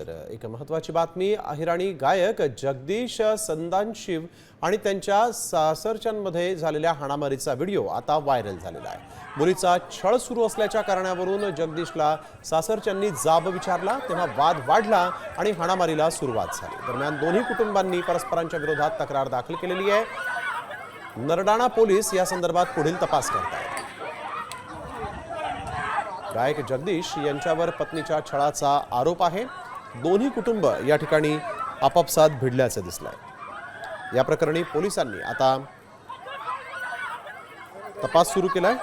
तर एक महत्वाची बातमी. अहिराणी गायक जगदीश संदानशिव आणि त्यांच्या सासरच्यांमध्ये झालेल्या हाणामारीचा व्हिडिओ आता व्हायरल झालेला आहे. मुलीचा छळ सुरू असल्याच्या कारणावरून जगदीशला सासरच्यांनी जाब विचारला तेव्हा वाद वाढला आणि हाणामारीला सुरुवात झाली. दरम्यान दोन्ही कुटुंबांनी परस्परांच्या विरोधात तक्रार दाखल केलेली आहे. नरडाणा पोलीस या संदर्भात पुढील तपास करत आहेत गायक जगदीश यांच्यावर पत्नीच्या छळाचा आरोप आहे. दोन्ही कुटुंब या ठिकाणी आपापसात भिडल्याचं दिसलंय. या प्रकरणी पोलिसांनी आता तपास सुरू केलाय.